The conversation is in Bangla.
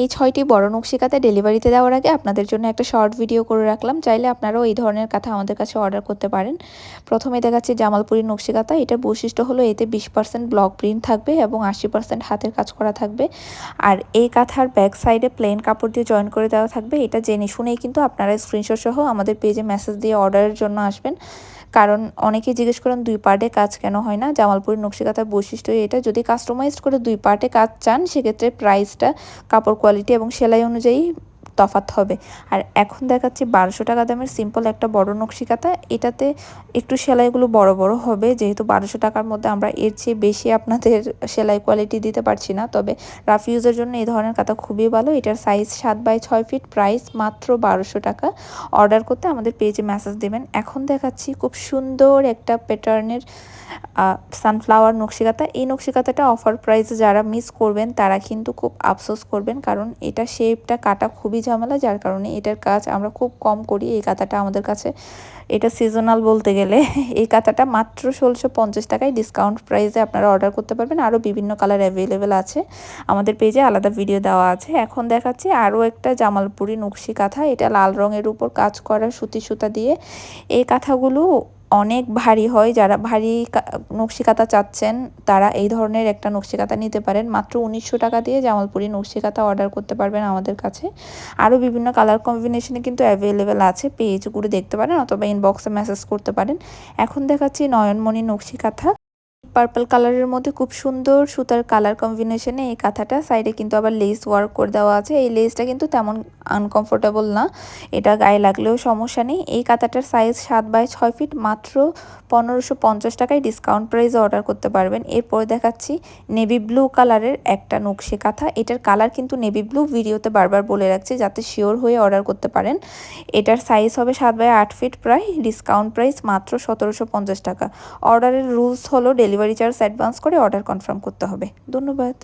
এই ছয়টি বড় নকশিকাতে ডেলিভারিতে দেওয়ার আগে আপনাদের জন্য একটা শর্ট ভিডিও করে রাখলাম। চাইলে আপনারাও এই ধরনের কাঁথা আমাদের কাছে অর্ডার করতে পারেন। প্রথমে দেখাচ্ছি জামালপুরি নকশিকাতা এটার বৈশিষ্ট্য হলো এতে বিশ পার্সেন্ট ব্লক প্রিন্ট থাকবে এবং আশি পার্সেন্ট হাতের কাজ করা থাকবে। আর এই কাঁথার ব্যাক সাইডে প্লেন কাপড় দিয়ে জয়েন করে দেওয়া থাকবে। এটা জেনে শুনেই কিন্তু আপনারা স্ক্রিনশট সহ আমাদের পেজে মেসেজ দিয়ে অর্ডারের জন্য আসবেন। কারণ অনেকেই জিজ্ঞেস করেন, দুই পার্টে কাজ কেন হয় না? জামালপুরের নকশিকাতার বৈশিষ্ট্য এটা, যদি কাস্টমাইজড করে দুই পার্টে কাজ চান, সেক্ষেত্রে প্রাইসটা কাপড় কোয়ালিটি এবং সেলাই অনুযায়ী তফাত হবে। আর এখন দেখাচ্ছি বারোশো টাকা দামের সিম্পল একটা বড় নকশিকাতা। এটাতে একটু সেলাইগুলো বড় বড় হবে। যেহেতু বারোশো টাকার মধ্যে আমরা এর চেয়ে বেশি আপনাদের সেলাই কোয়ালিটি দিতে পারছি না। তবে রাফ ইউজের জন্য এই ধরনের কাতা খুবই ভালো। এটার সাইজ সাত বাই ছয় ফিট প্রাইস মাত্র বারোশো টাকা। অর্ডার করতে আমাদের পেজে মেসেজ দেবেন। এখন দেখাচ্ছি খুব সুন্দর একটা প্যাটার্নের সানফ্লাওয়ার নকশিকাতা। এই নকশিকাতাটা অফার প্রাইসে যারা মিস করবেন, তারা কিন্তু খুব আফসোস করবেন। কারণ এটা শেপটা কাটা খুবই ঝামেলা, যার কারণে এটার কাজ আমরা খুব কম করি। এই কাতাটা আমাদের কাছে, এটা সিজনাল বলতে গেলে, এই কাতাটা মাত্র ষোলোশো পঞ্চাশ টাকায় ডিসকাউন্ট প্রাইসে আপনারা অর্ডার করতে পারবেন। আরও বিভিন্ন কালার অ্যাভেলেবেল আছে। আমাদের পেজে আলাদা ভিডিও দেওয়া আছে। এখন দেখাচ্ছি আরও একটা জামালপুরি নকশি কাঁথা। এটা লাল রঙের উপর কাজ করা সুতি সুতা দিয়ে। এই কাঁথাগুলো অনেক ভারী হয়, যারা ভারী নকশিকাতা চাচ্ছেন, তারা এই ধরনের একটা নকশিকাতা নিতে পারেন। মাত্র উনিশশো টাকা দিয়ে জামালপুরি নকশিকাতা অর্ডার করতে পারবেন আমাদের কাছে। আরও বিভিন্ন কালার কম্বিনেশনে কিন্তু অ্যাভেলেবেল আছে পেজগুলো দেখতে পারেন অথবা ইনবক্সে মেসেজ করতে পারেন। এখন দেখাচ্ছি নয়নমণি নকশিকাথা পার্পল কালারের মধ্যে খুব সুন্দর সুতার কালার কম্বিনেশনে এই কাঁথাটা। সাইডে কিন্তু আবার লেস ওয়ার্ক করে দেওয়া আছে। এই লেসটা কিন্তু তেমন আনকমফোর্টেবল না। এটা গায়ে লাগলেও সমস্যা নেই। এই কাঁথাটার সাইজ সাত বাই ছয় ফিট মাত্র পনেরোশো পঞ্চাশ টাকায় ডিসকাউন্ট প্রাইসে অর্ডার করতে পারবেন। এরপরে দেখাচ্ছি নেভি ব্লু কালারের একটা নকশি কাঁথা। এটার কালার কিন্তু নেভি ব্লু ভিডিওতে বারবার বলে রাখছি, যাতে শিওর হয়ে অর্ডার করতে পারেন। এটার সাইজ হবে সাত বাই আট ফিট প্রায় ডিসকাউন্ট প্রাইস মাত্র সতেরোশো পঞ্চাশ টাকা। অর্ডারের রুলস হলো ডেলিভারি চার্জ অ্যাডভান্স করে অর্ডার কনফার্ম করতে হবে। ধন্যবাদ।